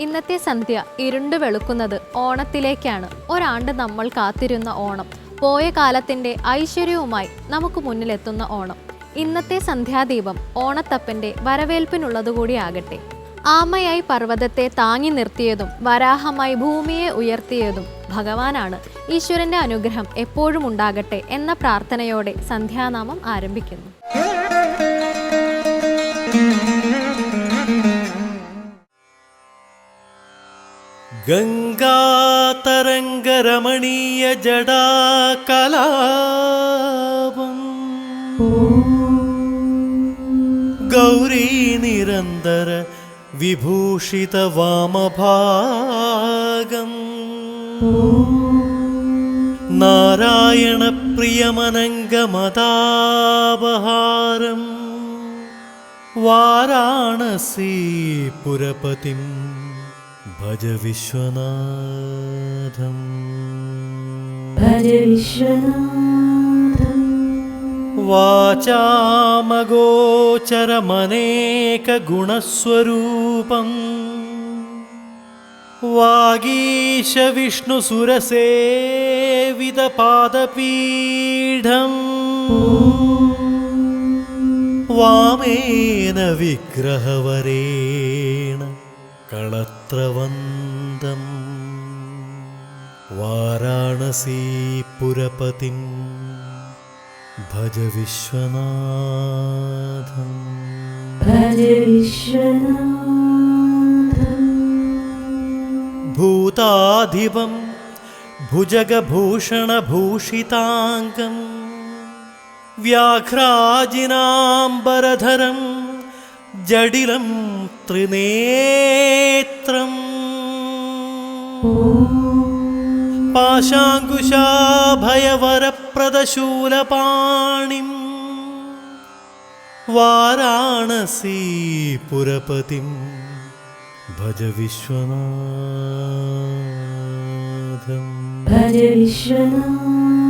ഇന്നത്തെ സന്ധ്യ ഇരുണ്ടു വെളുക്കുന്നത് ഓണത്തിലേക്കാണ്. ഒരാണ്ട് നമ്മൾ കാത്തിരുന്ന ഓണം. പോയ കാലത്തിന്റെ ഐശ്വര്യവുമായി നമുക്ക് മുന്നിലെത്തുന്ന ഓണം. ഇന്നത്തെ സന്ധ്യാദീപം ഓണത്തപ്പന്റെ വരവേൽപ്പിനുള്ളതുകൂടിയാകട്ടെ. ആമയായി പർവതത്തെ താങ്ങി നിർത്തിയതും വരാഹമായി ഭൂമിയെ ഉയർത്തിയതും ഭഗവാനാണ്. ഈശ്വരന്റെ അനുഗ്രഹം എപ്പോഴും ഉണ്ടാകട്ടെ എന്ന പ്രാർത്ഥനയോടെ സന്ധ്യാനാമം ആരംഭിക്കുന്നു. ഗംഗാതരംഗരമണീയ ജടാകലാപം. ഗൗരീ നിരന്തര വിഭൂഷിത വാമഭാഗം. നാരായണ പ്രിയമനംഗമതാപഹാരം വാരാണസി പുരപതിം भज विश्वनाथम्। भज विश्वनाथम्। वाचामगोचरमनेकगुणस्वरूपम्। वागीशविष्णुसुरसेवितपादपीढम् वामेन विग्रहवरे। कळत्रवन्दं वाराणसीपुरपतिं भज पुरपतिं भज विश्वनाथम् भूताधिवं भुजगभूषणभूषिताङ्गं व्याघ्राजिनाम्बरधरम् ജഡിലം ത്രിനേത്രം. പാശാങ്കുശാഭയവരപ്രദശൂലപാണിം. വാരാണസീപുരപതിം ഭജ വിശ്വനാഥം. ഭജ വിശ്വനാഥം.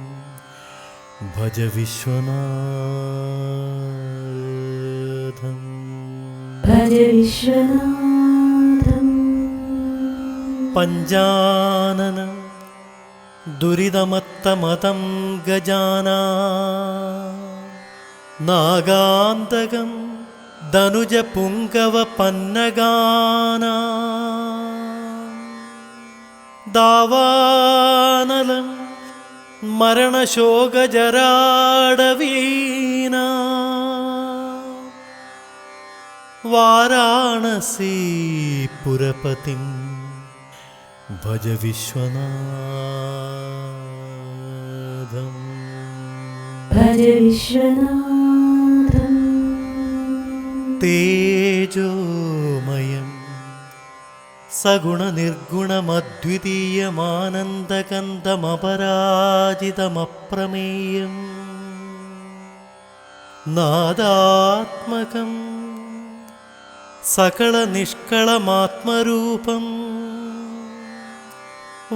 ഭജ വിശ്വനാഥം. ഭജ വിശ്വനാഥം. പഞ്ചാനന ദുരിതമത്തമതം ഗജാനാ. നാഗാന്തകം ധനുജ പുങ്കവ പന്നഗാന. ദാവാനലം മരണശോകജരാടവീന വാരാണസീപുരപതിം ഭജ വിശ്വനാഥം. ഭജ വിശ്വനാഥം. തേജോമയം സഗുണനിർഗുണമദ്വിതീയമാനന്ദകന്ധമപരാജിതമപ്രമേയം നാദാത്മകം സകളനിഷ്കളമാത്മരൂപം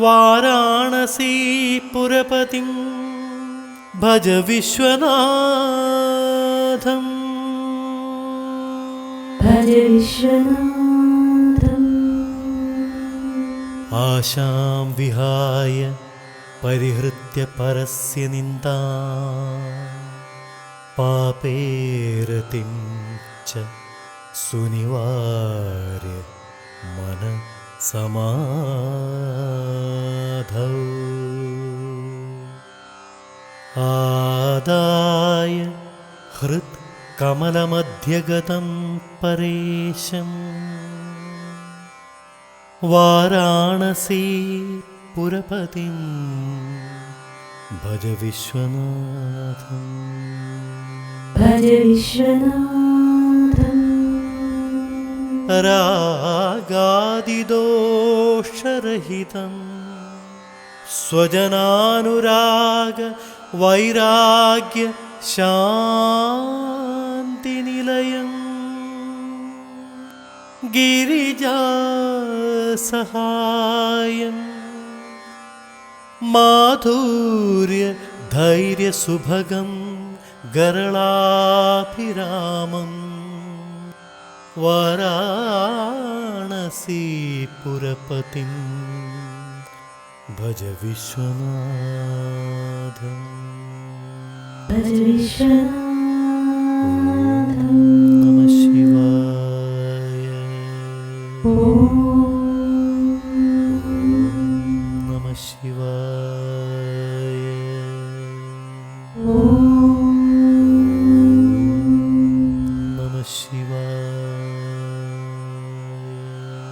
വാരാണസീപുരപതിം ഭജ വിശ്വനാഥം. ഭജ വിശ്വനാഥം. आशां विहाय परिहृत्य परस्य निन्दा। पापेरतिं च सुनिवार्य मनसमाधौ आदाय हृत्कमलमध्यगतं परेशम्। കമലമധ്യഗതം പരേശം വാരാണസി പുരപതിം ഭജ വിശ്വനാഥം. ഭജ വിശ്വനാഥം. രാഗാദിദോഷരഹിതം. गिरिजासहायम्। माधुर्यधैर्यसुभगं गरलाभिरामं। वराणसि पुरपतिं भज विश्वनाथम्। भज विश्वनाथ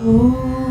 Oh.